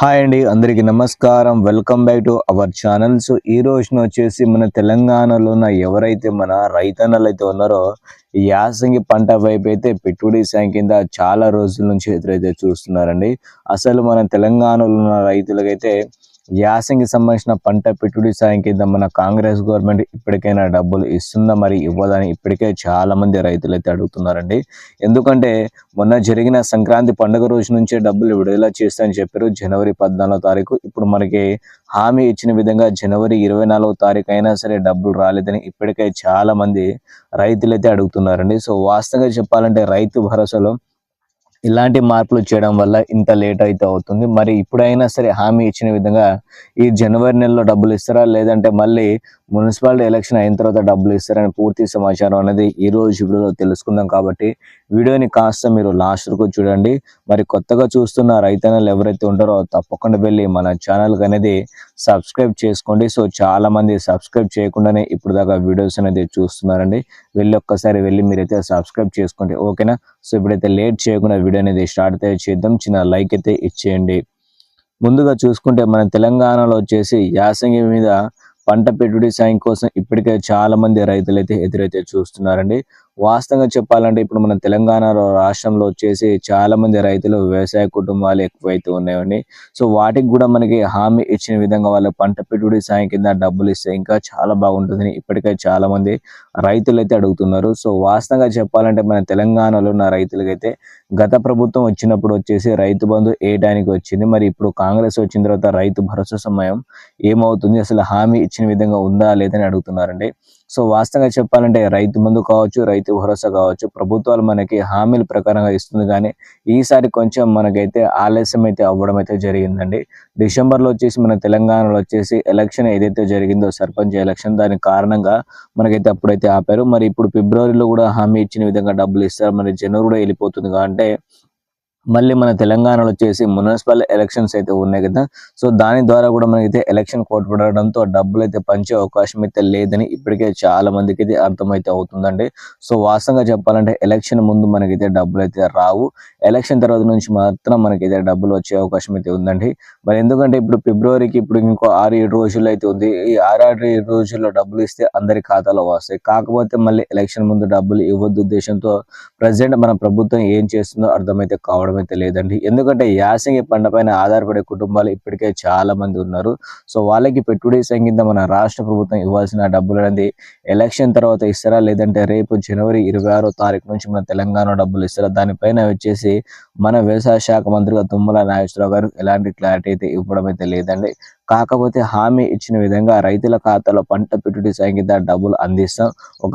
Hi అండి అందరికీ నమస్కారం. Welcome back to our channel. So ఈ రోజున వచ్చేసి మన తెలంగాణలో ఉన్న ఎవరైతే మన రైతన్నలు అయితే ఉన్నారో ఈ యాసంగి పంట వైపు అయితే పెట్టుబడి సాయం కింద చాలా రోజుల నుంచి ఎదురైతే చూస్తున్నారండి. అసలు మన తెలంగాణలో ఉన్న రైతులకైతే యాసంగి సంబంధించిన పంట పెట్టుబడి సాయం కింద మన కాంగ్రెస్ గవర్నమెంట్ ఇప్పటికైనా డబ్బులు ఇస్తుందా మరి ఇవ్వదని ఇప్పటికే చాలా మంది రైతులు అయితే అడుగుతున్నారండి. ఎందుకంటే మొన్న జరిగిన సంక్రాంతి పండుగ రోజు నుంచే డబ్బులు విడుదల చేస్తామని చెప్పారు. జనవరి పద్నాలుగో తారీఖు ఇప్పుడు మనకి హామీ ఇచ్చిన విధంగా జనవరి ఇరవై నాలుగో తారీఖు అయినా సరే డబ్బులు రాలేదని ఇప్పటికే చాలా మంది రైతులైతే అడుగుతున్నారండి. సో వాస్తవంగా చెప్పాలంటే రైతు భరోసాలో ఇలాంటి మార్పులు చేయడం వల్ల ఇంత లేట్ అయితే అవుతుంది. మరి ఇప్పుడైనా సరే హామీ ఇచ్చిన విధంగా ఈ జనవరి నెలలో డబ్బులు ఇస్తారా? లేదంటే మళ్ళీ మున్సిపాలిటీ ఎలక్షన్ అయిన తర్వాత డబ్బులు ఇస్తారని పూర్తి సమాచారం అనేది ఈ రోజు వీడియోలో తెలుసుకుందాం కాబట్టి వీడియోని కాస్త మీరు లాస్ట్ వరకు చూడండి. మరి కొత్తగా చూస్తున్న రైతన్నలు ఎవరైతే ఉంటారో తప్పకుండా వెళ్ళి మన ఛానల్ అనేది సబ్స్క్రైబ్ చేసుకోండి. సో చాలా మంది సబ్స్క్రైబ్ చేయకుండానే ఇప్పుడు దాకా వీడియోస్ అనేది చూస్తున్నారండి. వెళ్ళి ఒక్కసారి వెళ్ళి మీరైతే సబ్స్క్రైబ్ చేసుకోండి. ఓకేనా? సో ఇప్పుడైతే లేట్ చేయకుండా వీడియో అనేది స్టార్ట్ అయితే చేద్దాం. చిన్న లైక్ అయితే ఇచ్చేయండి. ముందుగా చూసుకుంటే మన తెలంగాణలో వచ్చేసి యాసంగి మీద పంట పెట్టుబడి సాయం కోసం ఇప్పటికే చాలా మంది రైతులు అయితే ఎదురైతే చూస్తున్నారండి. వాస్తవంగా చెప్పాలంటే ఇప్పుడు మన తెలంగాణ రాష్ట్రంలో వచ్చేసి చాలా మంది రైతులు వ్యవసాయ కుటుంబాలు ఎక్కువైతే ఉన్నాయండి. సో వాటికి కూడా మనకి హామీ ఇచ్చిన విధంగా వాళ్ళ పంట పెట్టుబడి సాయం కింద డబ్బులు ఇస్తే ఇంకా చాలా బాగుంటుందని ఇప్పటికే చాలా మంది రైతులు అయితే అడుగుతున్నారు. సో వాస్తవంగా చెప్పాలంటే మన తెలంగాణలో ఉన్న రైతులకైతే గత ప్రభుత్వం వచ్చినప్పుడు వచ్చేసి రైతు బంధు ఏటానికి వచ్చింది? మరి ఇప్పుడు కాంగ్రెస్ వచ్చిన తర్వాత రైతు భరోసా సమయం ఏమవుతుంది? అసలు హామీ ఇచ్చిన విధంగా ఉందా లేదని అడుగుతున్నారండి. సో వాస్తవంగా చెప్పాలంటే రైతు బంధు కావచ్చు రైతు భరోసా కావచ్చు ప్రభుత్వాలు మనకి హామీల ప్రకారంగా ఇస్తుంది కానీ ఈసారి కొంచెం మనకైతే ఆలస్యం అయితే అవ్వడం అయితే జరిగిందండి. డిసెంబర్లో వచ్చేసి మన తెలంగాణలో వచ్చేసి ఎలక్షన్ ఏదైతే జరిగిందో సర్పంచ్ ఎలక్షన్ దాని కారణంగా మనకైతే అప్పుడైతే ఆపారు. మరి ఇప్పుడు ఫిబ్రవరిలో కూడా హామీ ఇచ్చిన విధంగా డబ్బులు ఇస్తారు. మరి జనవరి కూడా వెళ్ళిపోతుంది. అంటే మళ్ళీ మన తెలంగాణలో వచ్చేసి మున్సిపల్ ఎలక్షన్స్ అయితే ఉన్నాయి కదా. సో దాని ద్వారా కూడా మనకైతే ఎలక్షన్ కోట్ పడడంతో డబ్బులు అయితే పంచే అవకాశం అయితే లేదని ఇప్పటికే చాలా మందికి అయితే అర్థమైతే అవుతుందండి. సో వాస్తవంగా చెప్పాలంటే ఎలక్షన్ ముందు మనకైతే డబ్బులు అయితే రావు. ఎలక్షన్ తర్వాత నుంచి మాత్రం మనకైతే డబ్బులు వచ్చే అవకాశం అయితే ఉందండి. మరి ఎందుకంటే ఇప్పుడు ఫిబ్రవరికి ఇప్పుడు ఇంకో ఆరు ఏడు రోజులు అయితే ఉంది. ఈ ఆరు ఆరు ఏడు రోజుల్లో డబ్బులు ఇస్తే అందరి ఖాతాలో వస్తాయి. కాకపోతే మళ్ళీ ఎలక్షన్ ముందు డబ్బులు ఇవ్వద్దు ఉద్దేశంతో ప్రజెంట్ మన ప్రభుత్వం ఏం చేస్తుందో అర్థమైతే కావడం అయితే లేదండి. ఎందుకంటే యాసంగి పంట పైన ఆధారపడే కుటుంబాలు ఇప్పటికే చాలా మంది ఉన్నారు. సో వాళ్ళకి పెట్టుబడి సంగీత మన రాష్ట్ర ప్రభుత్వం ఇవ్వాల్సిన డబ్బులు అనేది ఎలక్షన్ తర్వాత ఇస్తారా? లేదంటే రేపు జనవరి ఇరవై ఆరో తారీఖు నుంచి మన తెలంగాణ డబ్బులు ఇస్తారా? దానిపైన వచ్చేసి మన వ్యవసాయ శాఖ మంత్రిగా తుమ్మల నాగేశ్వరరావు గారు ఎలాంటి క్లారిటీ అయితే ఇవ్వడం అయితే లేదండి. కాకపోతే హామీ ఇచ్చిన విధంగా రైతుల ఖాతాలో పంట పెట్టుబడి సంగీత డబ్బులు అందిస్తాం. ఒక